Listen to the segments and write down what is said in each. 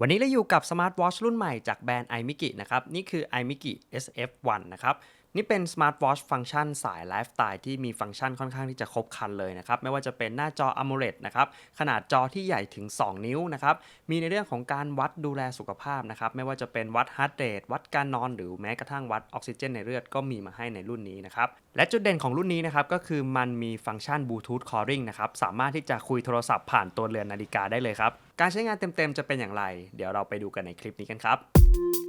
วันนี้เราอยู่กับสมาร์ทวอชรุ่นใหม่จากแบรนด์ไอมิกินะครับ นี่คือ iMiki SF1 นะครับ นี่เป็นสมาร์ทวอชฟังก์ชันสายไลฟ์สไตล์ที่มีฟังก์ชันค่อนข้างที่จะครบครันเลยนะครับ ไม่ว่าจะเป็นหน้าจอ AMOLED นะครับ ขนาดจอที่ใหญ่ถึง 2 นิ้วนะครับ มีในเรื่องของการวัดดูแลสุขภาพนะครับ ไม่ว่าจะเป็นวัดฮาร์ดเรทวัดการนอนหรือแม้กระทั่งวัดออกซิเจนในเลือดก็มีมาให้ในรุ่นนี้นะครับ และจุดเด่นของรุ่นนี้นะครับก็คือมันมีฟังก์ชันบลูทูธคอ r ริงนะครับสามารถที่จะคุยโทรศัพท์ผ่านตัวเรือนนาฬิกาได้เลยครับการใช้งานเต็มๆจะเป็นอย่างไร เดี๋ยวเราไปดูกันในคลิปนี้กันครับ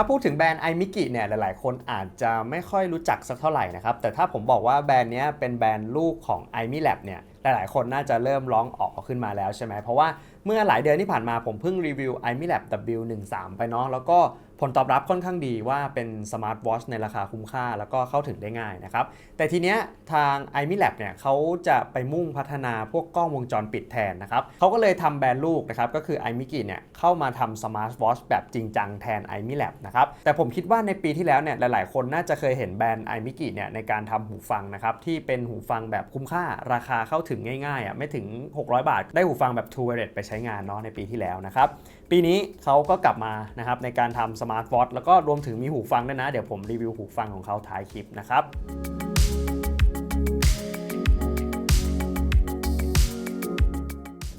ถ้าพูดถึงแบรนด์ iMiki เนี่ยหลาย ๆ คนอาจจะไม่ค่อยรู้จักสักเท่าไหร่นะครับ แต่ถ้าผมบอกว่าแบรนด์นี้เป็นแบรนด์ลูกของ iMilab เนี่ยหลาย ๆ คนน่าจะเริ่มร้องออกขึ้นมาแล้วใช่ไหมเพราะว่าเมื่อหลายเดือนที่ผ่านมาผมเพิ่งรีวิว iMilab W13 ไปเนาะแล้วก็ ผลตอบรับค่อนข้างดีว่าเป็นสมาร์ทวอชในราคาคุ้มค่าแล้วก็เข้าถึงได้ง่ายนะครับ แต่ทีเนี้ยทาง iMilab เนี่ยเขาจะไปมุ่งพัฒนาพวกกล้องวงจรปิดแทนนะครับเขาก็เลยทำแบรนด์ลูกนะครับก็คือ iMiki เนี่ยเข้ามาทำสมาร์ทวอชแบบจริงจังแทน iMilab นะครับแต่ผมคิดว่าในปีที่แล้วเนี่ยหลาย ๆ คนน่าจะเคยเห็นแบรนด์ iMiki เนี่ยในการทำหูฟังนะครับที่เป็นหูฟังแบบคุ้มค่าราคาเข้าถึงง่ายๆอะไม่ถึง 600 บาท ได้หูฟังแบบ True Wireless ไปใช้งานเนาะในปีที่แล้วนะครับ ปีนี้เขาก็กลับมานะครับในการทำสมาร์ทวอทแล้วก็รวมถึงมีหูฟังด้วยนะ เดี๋ยวผมรีวิวหูฟังของเขาท้ายคลิปนะครับ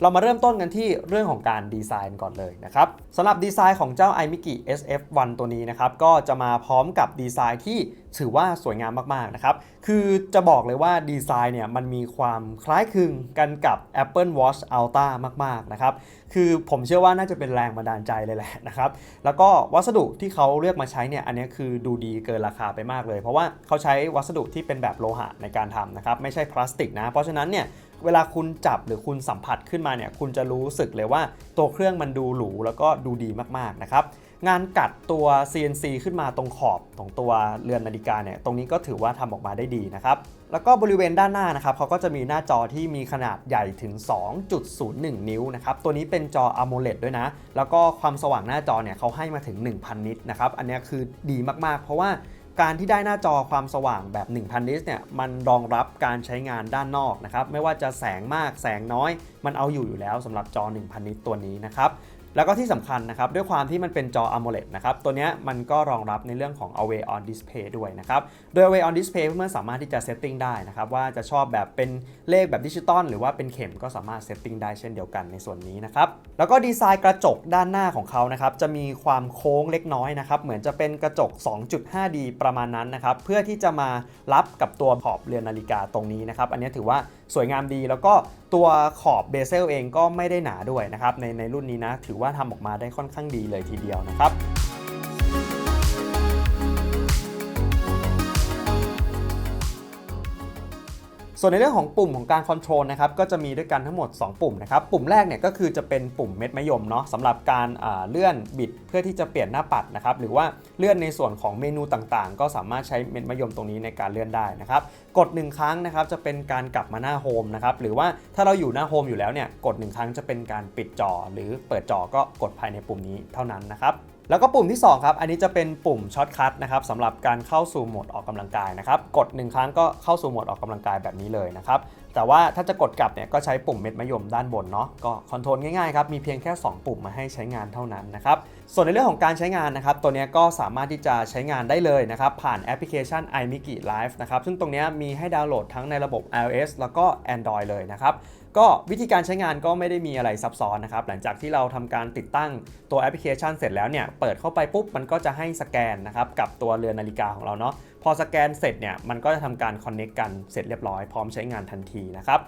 เรามาเริ่มต้นกันที่เรื่องของการดีไซน์ก่อนเลยนะครับสำหรับดีไซน์ของเจ้า iMiki SF1 ตัวนี้นะครับก็จะมาพร้อมกับดีไซน์ที่ถือว่าสวยงามมากๆนะครับคือจะบอกเลยว่าดีไซน์เนี่ยมันมีความคล้ายคลึงกันกับ Apple Watch Ultra มากๆนะครับคือผมเชื่อว่าน่าจะเป็นแรงบันดาลใจเลยแหละนะครับแล้วก็วัสดุที่เขาเลือกมาใช้เนี่ยอันนี้คือดูดีเกินราคาไปมากเลย เพราะว่าเขาใช้วัสดุที่เป็นแบบโลหะในการทำนะครับไม่ใช่พลาสติกนะเพราะฉะนั้นเนี่ย เวลาคุณจับหรือคุณสัมผัสขึ้นมาเนี่ยคุณจะรู้สึกเลยว่าตัวเครื่องมันดูหรูแล้วก็ดูดีมากๆนะครับงานกัดตัว CNC ขึ้นมาตรงขอบของตัวเรือนนาฬิกาเนี่ยตรงนี้ก็ถือว่าทำออกมาได้ดีนะครับแล้วก็บริเวณด้านหน้านะครับเขาก็จะมีหน้าจอที่มีขนาดใหญ่ถึง 2.01 นิ้วนะครับตัวนี้เป็นจอ AMOLED ด้วยนะ แล้วก็ความสว่างหน้าจอเนี่ยเขาให้มาถึง 1,000 นิตนะครับอันนี้คือดีมากๆ เพราะว่า การที่ได้หน้าจอความสว่างแบบ 1,000 นิตเนี่ยมันรองรับการใช้งานด้านนอกนะครับไม่ว่าจะแสงมากแสงน้อย มันเอาอยู่อยู่แล้วสำหรับจอ 1,000 นิตตัวนี้นะครับ แล้วก็ที่สำคัญนะครับด้วยความที่มันเป็นจอ AMOLED นะครับตัวนี้มันก็รองรับในเรื่องของ Away on Display ด้วยนะครับโดย Away on Display เพื่อนสามารถที่จะเซตติ้งได้นะครับว่าจะชอบแบบเป็นเลขแบบดิจิตอลหรือว่าเป็นเข็มก็สามารถเซตติ้งได้เช่นเดียวกันในส่วนนี้นะครับแล้วก็ดีไซน์กระจกด้านหน้าของเขานะครับจะมีความโค้งเล็กน้อยนะครับเหมือนจะเป็นกระจก 2.5D ประมาณนั้นนะครับเพื่อที่จะมารับกับตัวขอบเรือนนาฬิกาตรงนี้นะครับอันนี้ถือว่าสวยงามดีแล้วก็ตัวขอบเบเซลเองก็ไม่ได้หนาด้วยนะครับในในรุ่นนี้นะถือว่าทำออกมาได้ค่อนข้างดีเลยทีเดียวนะครับ ส่วนในเรื่องของปุ่มของการคอนโทรลนะครับก็จะมีด้วยกันทั้งหมด 2 ปุ่มนะครับปุ่มแรกเนี่ยก็คือจะเป็นปุ่มเม็ดมะยมเนาะสำหรับการเลื่อนบิดเพื่อที่จะเปลี่ยนหน้าปัดนะครับหรือว่าเลื่อนในส่วนของเมนูต่างๆ ก็สามารถใช้เม็ดมะยมตรงนี้ในการเลื่อนได้นะครับกด 1 ครั้งนะครับจะเป็นการกลับมาหน้าโฮมนะครับหรือว่าถ้าเราอยู่หน้าโฮมอยู่แล้วเนี่ยกด 1 ครั้งจะเป็นการปิดจอ หรือเปิดจอก็กดภายในปุ่มนี้เท่านั้นนะครับ แล้วก็ปุ่มที่ 2 ครับ อันนี้จะเป็นปุ่มช็อตคัทนะครับสำหรับการเข้าสู่โหมดออกกำลังกายนะครับ กด 1 ครั้งก็เข้าสู่โหมดออกกำลังกายแบบนี้เลยนะครับ แต่ว่าถ้าจะกดกลับเนี่ยก็ใช้ปุ่มเม็ดมะยมด้านบนเนาะ ก็คอนโทรลง่ายๆครับ มีเพียงแค่ 2 ปุ่มมาให้ใช้งานเท่านั้นนะครับ ส่วนในเรื่องของการใช้งานนะครับ ตัวนี้ก็สามารถที่จะใช้งานได้เลยนะครับ ผ่านแอปพลิเคชัน iMiki Live นะครับ ซึ่งตรงนี้มีให้ดาวน์โหลดทั้งในระบบ iOS แล้วก็ Android เลยนะครับ ก็วิธีการใช้งานก็ไม่ได้มีอะไรซับซ้อนนะครับ หลังจากที่เราทำการติดตั้งตัวแอปพลิเคชันเสร็จแล้วเนี่ย เปิดเข้าไปปุ๊บ มันก็จะให้สแกนนะครับกับตัวเรือนนาฬิกาของเราเนาะ พอสแกนเสร็จเนี่ย มันก็จะทำการคอนเน็กกันเสร็จเรียบร้อย พร้อมใช้งานทันทีนะครับ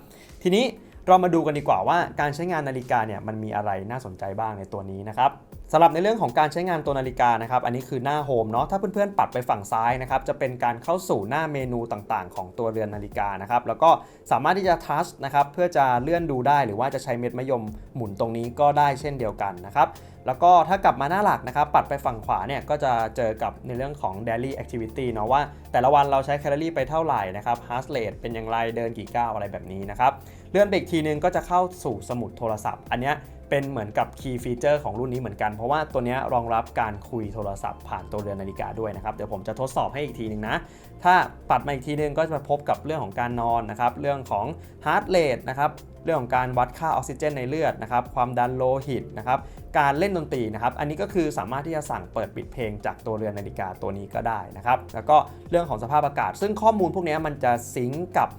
ทีนี้เรามาดูกันดีกว่าว่าการใช้งานนาฬิกาเนี่ยมันมีอะไรน่าสนใจบ้างในตัวนี้นะครับ สำหรับในเรื่องของการใช้งานตัวนาฬิกานะครับอันนี้คือหน้าโฮมเนาะถ้าเพื่อนๆปัดไปฝั่งซ้ายนะครับจะเป็นการเข้าสู่หน้าเมนูต่างๆ ของตัวเรือนนาฬิกานะครับแล้วก็สามารถที่จะทัชนะครับเพื่อจะเลื่อนดูได้หรือว่าจะใช้เม็ดมะยมหมุนตรงนี้ก็ได้เช่นเดียวกันนะครับแล้วก็ถ้ากลับมาหน้าหลักนะครับปัดไปฝั่งขวาเนี่ยก็จะเจอกับในเรื่องของ daily activity เนาะว่า แต่ละวันเราใช้แคลอรี่ไปเท่าไหร่นะครับ heart rate เป็นอย่างไรเดินกี่ก้าวอะไรแบบนี้นะครับ เลื่อนไปอีกทีนึงก็จะเข้าสู่สมุดโทรศัพท์ อันนี้เป็นเหมือนกับ key feature ของรุ่นนี้เหมือนกัน เพราะว่าตัวนี้รองรับการคุยโทรศัพท์ผ่านตัวเรือนนาฬิกาด้วยนะครับ เดี๋ยวผมจะทดสอบให้อีกทีนึงนะ ถ้าปัดมาอีกทีนึงก็จะพบกับเรื่องของการนอนนะครับ เรื่องของ heart rate นะครับ เรื่องของการวัดค่าออกซิเจนในเลือดนะครับ ความดันโลหิตนะครับ การเล่นดนตรีนะครับ อันนี้ก็คือสามารถที่จะสั่งเปิดปิดเพลงจากตัวเรือนนาฬิกาตัวนี้ก็ได้นะครับ แล้วก็เรื่องของสภาพอากาศ ซึ่งข้อมูลพวกนี้มันจะซิงก์กับ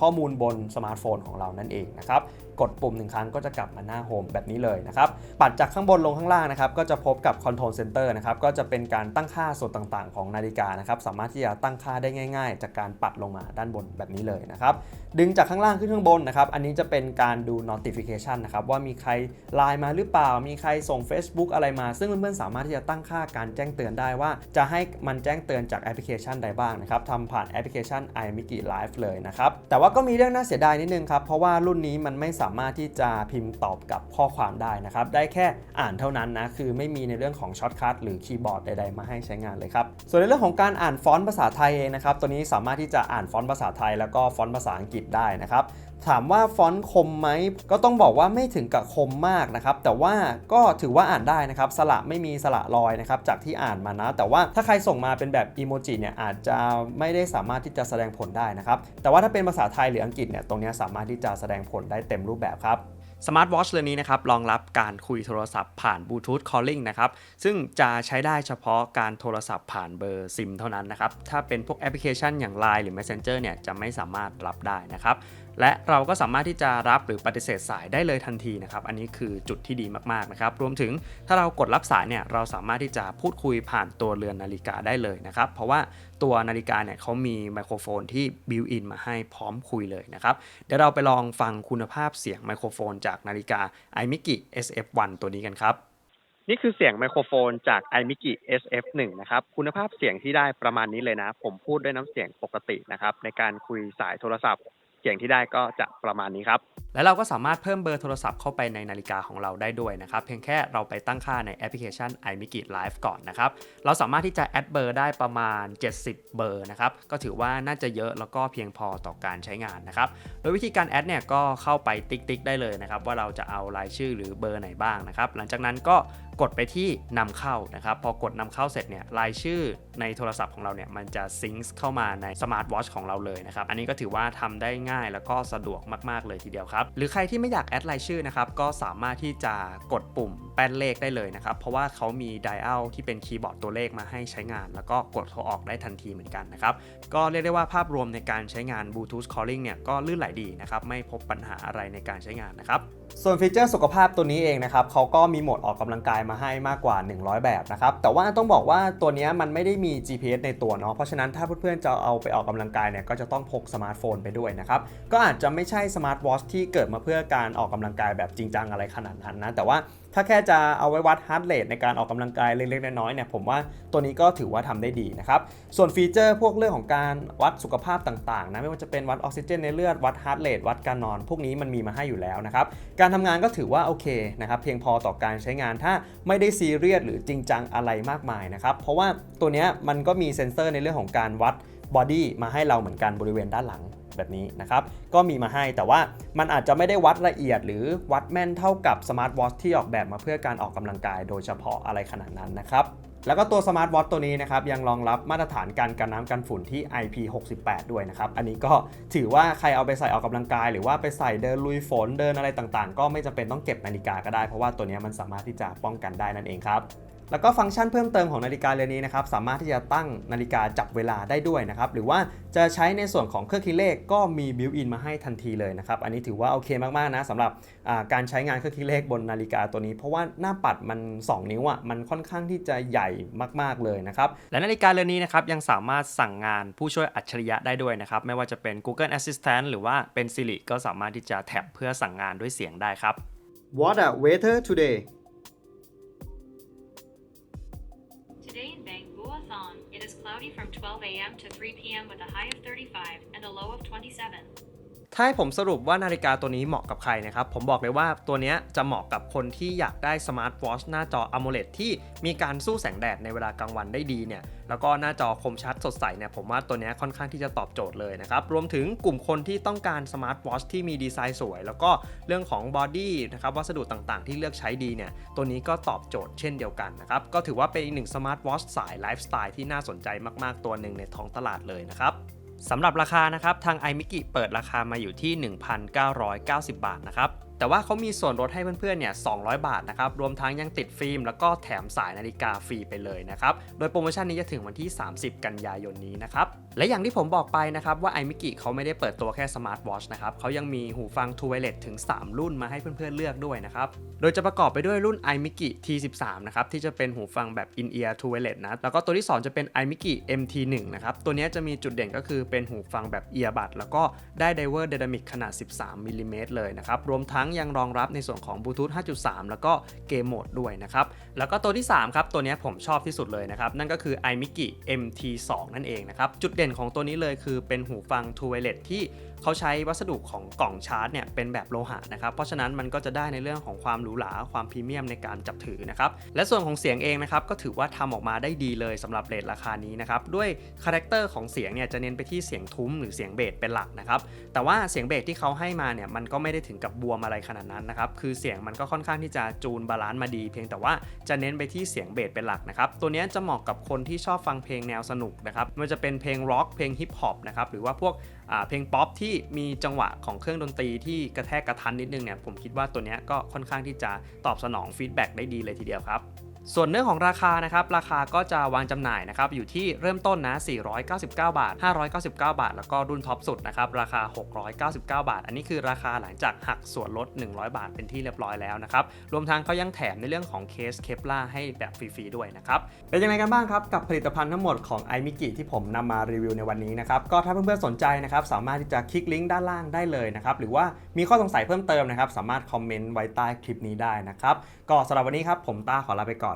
ข้อมูลบนสมาร์ทโฟนของเรานั่นเองนะครับ กดปุ่มหนึ่งครั้งก็จะกลับมาหน้าโฮมแบบนี้เลยนะครับ ปัดจากข้างบนลงข้างล่างนะครับ ก็จะพบกับ Control Center นะครับ ก็จะเป็นการตั้งค่าส่วนต่างๆ ของนาฬิกานะครับ สามารถที่จะตั้งค่าได้ง่าย ๆ จากการปัดลงมาด้านบนแบบนี้เลยนะครับ ดึงจากข้างล่างขึ้นข้างบนนะครับ อันนี้จะเป็นการดู notification นะครับ ว่ามีใครไลน์มาหรือเปล่า มีใครส่ง Facebook อะไรมา ซึ่งเพื่อนๆสามารถที่จะตั้งค่าการแจ้งเตือนได้ว่า จะให้มันแจ้งเตือนจากแอปพลิเคชันใดบ้างนะครับทำผ่านแอปพลิเคชัน iMiki Live เลยนะครับ แต่ว่าก็มีเรื่องน่าเสียดายนิดนึงครับ เพราะว่ารุ่นนี้มันไม่สาามารถที่จะพิมพ์ตอบกับข้อความได้นะครับ ได้แค่อ่านเท่านั้นนะ คือไม่มีในเรื่องของช็อตคัทหรือคีย์บอร์ดใดๆ มาให้ใช้งานเลยครับ ส่วนในเรื่องของการอ่านฟอนต์ภาษาไทยเองนะครับ ตัวนี้สามารถที่จะอ่านฟอนต์ภาษาไทย แล้วก็ฟอนต์ภาษาอังกฤษได้นะครับ ถามว่าฟอนต์คมไหมก็ต้องบอกว่าไม่ถึงกับคมมากนะครับ แต่ว่าก็ถือว่าอ่านได้นะครับ สระไม่มีสระรอยนะครับ จากที่อ่านมานะ แต่ว่าถ้าใครส่งมาเป็นแบบอีโมจิเนี่ยอาจจะไม่ได้สามารถที่จะแสดงผลได้นะครับ แต่ว่าถ้าเป็นภาษาไทยหรืออังกฤษเนี่ยตรงนี้สามารถที่จะแสดงผลได้เต็มรูปแบบครับสมาร์ทวอชเรือนนี้นะครับรองรับการคุยโทรศัพท์ผ่านบลูทูธคอลลิ่งนะครับ ซึ่งจะใช้ได้เฉพาะการโทรศัพท์ผ่านเบอร์ซิมเท่านั้นนะครับ ถ้าเป็นพวกแอปพลิเคชันอย่าง Line หรือ Messenger เนี่ยจะไม่สามารถรับได้นะครับ และเราก็สามารถที่จะรับหรือปฏิเสธสายได้เลยทันทีนะครับ อันนี้คือจุดที่ดีมากๆนะครับ รวมถึงถ้าเรากดรับสายเนี่ย เราสามารถที่จะพูดคุยผ่านตัวเรือนนาฬิกาได้เลยนะครับ เพราะว่าตัวนาฬิกาเนี่ยเขามีไมโครโฟนที่บิวอินมาให้พร้อมคุยเลยนะครับ เดี๋ยวเราไปลองฟังคุณภาพเสียงไมโครโฟนจากนาฬิกา iMiki SF1 ตัวนี้กันครับ นี่คือเสียงไมโครโฟนจาก iMiki SF1 นะครับ คุณภาพเสียงที่ได้ประมาณนี้เลยนะ ผมพูดด้วยน้ำเสียงปกตินะครับในการคุยสายโทรศัพท์ เสียงที่ได้ก็จะประมาณนี้ครับ และเราก็สามารถเพิ่มเบอร์โทรศัพท์เข้าไปในนาฬิกาของเราได้ด้วยนะครับ เพียงแค่เราไปตั้งค่าในแอปพลิเคชัน iMiki Live ก่อนนะครับ เราสามารถที่จะแอดเบอร์ได้ประมาณ 70 เบอร์นะครับ ก็ถือว่าน่าจะเยอะแล้วก็เพียงพอต่อการใช้งานนะครับ โดยวิธีการแอดเนี่ยก็เข้าไปติ๊กติ๊กได้เลยนะครับว่าเราจะเอารายชื่อหรือเบอร์ไหนบ้างนะครับ หลังจากนั้นก็ กดไปที่นำเข้านะครับ พอกดนำเข้าเสร็จเนี่ยรายชื่อในโทรศัพท์ของเราเนี่ยมันจะซิงค์เข้ามาในสมาร์ทวอชของเราเลยนะครับ อันนี้ก็ถือว่าทำได้ง่ายแล้วก็สะดวกมาก ๆ เลยทีเดียวครับ หรือใครที่ไม่อยากแอดรายชื่อนะครับ ก็สามารถที่จะกดปุ่มแป้นเลขได้เลยนะครับ เพราะว่าเขามีไดอัลที่เป็นคีย์บอร์ดตัวเลขมาให้ใช้งาน แล้วก็กดโทรออกได้ทันทีเหมือนกันนะครับ ก็เรียกได้ว่าภาพรวมในการใช้งาน Bluetooth Calling เนี่ยก็ลื่นไหลดีนะครับ ไม่พบปัญหาอะไรในการใช้งานนะครับ ส่วนฟีเจอร์สุขภาพตัวนี้เองนะครับเขาก็มีโหมดออกกำลังกายมาให้มากกว่า 100 แบบนะครับ แต่ว่าต้องบอกว่าตัวนี้มันไม่ได้มี GPS ในตัวเนาะ เพราะฉะนั้นถ้าเพื่อนๆจะเอาไปออกกำลังกายเนี่ยก็จะต้องพกสมาร์ทโฟนไปด้วยนะครับ ก็อาจจะไม่ใช่สมาร์ทวอชที่เกิดมาเพื่อการออกกำลังกายแบบจริงจังอะไรขนาดนั้นนะ แต่ว่า ถ้าแค่จะเอาไว้วัดฮาร์ดเรทในการออกกำลังกายเล็กๆน้อยๆเนี่ยผมว่าตัวนี้ก็ถือว่าทำได้ดีนะครับ ส่วนฟีเจอร์พวกเรื่องของการวัดสุขภาพต่างๆนะไม่ว่าจะเป็นวัดออกซิเจนในเลือดวัดฮาร์ดเรทวัดการนอน พวกนี้มันมีมาให้อยู่แล้วนะครับการทำงานก็ถือว่าโอเคนะครับเพียงพอต่อการใช้งานถ้าไม่ได้ซีเรียสหรือจริงจังอะไรมากมายนะครับเพราะว่าตัวนี้มันก็มีเซ็นเซอร์ในเรื่องของการวัดบอดี้มาให้เราเหมือนกันบริเวณด้านหลัง แบบนี้นะครับ ก็มีมาให้แต่ว่ามันอาจจะไม่ได้วัดละเอียด หรือวัดแม่นเท่ากับสมาร์ทวอทที่ออกแบบมาเพื่อการออกกำลังกายโดยเฉพาะอะไรขนาดนั้นนะครับแล้วก็ตัวสมาร์ทวอทตัวนี้นะครับยังรองรับมาตรฐานการกันน้ำกันฝุ่นที่ IP68 ด้วยนะครับ อันนี้ก็ถือว่าใครเอาไปใส่ออกกำลังกาย หรือว่าไปใส่เดินลุยฝนเดินอะไรต่างๆ ก็ไม่จำเป็นต้องเก็บนาฬิกาก็ได้เพราะว่าตัวนี้มันสามารถที่จะป้องกันได้นั่นเองครับ แล้วก็ฟังก์ชันเพิ่มเติมของนาฬิกาเรือนนี้นะครับสามารถที่จะตั้งนาฬิกาจับเวลาได้ด้วยนะครับหรือว่าจะใช้ในส่วนของเครื่องคิดเลขก็มีบิวอินมาให้ทันทีเลยนะครับอันนี้ถือว่าโอเคมากๆนะสำหรับการใช้งานเครื่องคิดเลขบนนาฬิกาตัวนี้ เพราะว่าหน้าปัดมัน 2 นิ้วอะมันค่อนข้างที่จะใหญ่มากๆเลยนะครับและนาฬิกาเรือนนี้นะครับยังสามารถสั่งงานผู้ช่วยอัจฉริยะได้ด้วยนะครับไม่ว่าจะเป็น Google Assistant หรือว่าเป็น Siri ก็สามารถที่จะแท็บเพื่อสั่งงานด้วยเสียงได้ครับ What a weather Today cloudy from 12 a.m. to 3 p.m. with a high of 35 and a low of 27. ถ้าให้ผมสรุปว่านาฬิกาตัวนี้เหมาะกับใครนะครับ ผมบอกเลยว่าตัวนี้จะเหมาะกับคนที่อยากได้สมาร์ทวอชหน้าจอ AMOLED ที่มีการสู้แสงแดดในเวลากลางวันได้ดีเนี่ย แล้วก็หน้าจอคมชัดสดใสเนี่ย ผมว่าตัวนี้ค่อนข้างที่จะตอบโจทย์เลยนะครับ รวมถึงกลุ่มคนที่ต้องการสมาร์ทวอชที่มีดีไซน์สวย แล้วก็เรื่องของบอดี้นะครับวัสดุต่างๆ ที่เลือกใช้ดีเนี่ย ตัวนี้ก็ตอบโจทย์เช่นเดียวกันนะครับ ก็ถือว่าเป็นอีกหนึ่งสมาร์ทวอชสายไลฟ์สไตล์ที่น่าสนใจมากๆตัวหนึ่งในท้องตลาดเลยนะครับ สำหรับราคานะครับทาง iMiki เปิดราคามาอยู่ที่ 1,990 บาทนะครับ แต่ว่าเขามีส่วนลดให้เพื่อนๆเนี่ย 200 บาทนะครับ รวมทั้งยังติดฟิล์ม แล้วก็แถมสายนาฬิกาฟรีไปเลยนะครับ โดยโปรโมชั่นนี้จะถึงวันที่ 30 กันยายนนี้นะครับ และอย่างที่ผมบอกไปนะครับว่า iMiki เขาไม่ได้เปิดตัวแค่สมาร์ทวอชนะครับเขายังมีหูฟัง True Wireless ถึง 3 รุ่นมาให้เพื่อนๆเลือกด้วยนะครับ โดยจะประกอบไปด้วยรุ่น iMiki T13 นะครับที่จะเป็นหูฟังแบบ in-ear True Wireless นะ แล้วก็ตัวที่ 2 จะเป็น iMiki MT1 นะครับ ตัวนี้จะมีจุดเด่นก็คือเป็นหูฟังแบบ earbud แล้วก็ได้ Diver Dynamic ขนาด 13มิลลิเมตรเลยนะครับ รวมทั้งยังรองรับในส่วนของบลูทูธ 5.3 แล้วก็เกมโหมดด้วยนะครับ แล้วก็ตัวที่ 3 ครับ ตัวนี้ผมชอบที่สุดเลยนะครับ นั่นก็คือ iMiki MT2 นั่นเองนะครับ จุดเด่นของตัวนี้เลยคือเป็นหูฟัง True Wireless ที่เขาใช้วัสดุของกล่องชาร์จเนี่ยเป็นแบบโลหะนะครับ เพราะฉะนั้นมันก็จะได้ในเรื่องของความหรูหราความพรีเมียมในการจับถือนะครับ และส่วนของเสียงเองนะครับก็ถือว่าทำออกมาได้ดีเลยสำหรับเรทราคานี้นะครับ ด้วยคาแรคเตอร์ของเสียงเนี่ยจะเน้นไปที่เสียงทุ้มหรือเสียงเบสเป็นหลักนะครับ แต่ว่าเสียงเบสที่เขาให้มาเนี่ยมันก็ไม่ได้ถึงกับบวมอะไรขนาดนั้นนะครับ คือเสียงมันก็ค่อนข้างที่จะจูนบาลานซ์มาดี เพียงแต่ว่าจะเน้นไปที่เสียงเบสเป็นหลักนะครับ ตัวนี้จะเหมาะกับคนที่ชอบฟังเพลงแนวสนุกนะครับมันจะเป็นเพลงร็อกเพลงฮิปฮอปนะครับหรือว่าพวกเพลงป๊อปที่ที่มีจังหวะของเครื่องดนตรีที่กระแทกกระทันนิดนึงเนี่ยผมคิดว่าตัวนี้ก็ค่อนข้างที่จะตอบสนองฟีดแบ็กได้ดีเลยทีเดียวครับ ส่วนเรื่องของราคานะครับราคาก็จะวางจำหน่ายนะครับอยู่ที่เริ่มต้นนะ 499 บาท 599 บาท แล้วก็รุ่นท็อปสุดนะครับราคา 699 บาท อันนี้คือราคาหลังจากหักส่วนลด 100 บาทเป็นที่เรียบร้อยแล้วนะครับรวมทั้งเขายังแถมในเรื่องของเคสเคปล่าให้แบบฟรีๆด้วยนะครับเป็นยังไงกันบ้างครับกับผลิตภัณฑ์ทั้งหมดของ iMiki ที่ผมนำมารีวิวในวันนี้นะครับก็ถ้าเพื่อนๆสนใจนะครับสามารถที่จะคลิกลิงก์ด้านล่างได้เลยนะครับหรือว่ามีข้อสงสัยเพิ่มเติมนะครับสามารถคอมเมนต์ไว้ใต้คลิปนี้ได้นะครับก็สำหรับวันนี้ครับผมต้าขอลาไปก่อน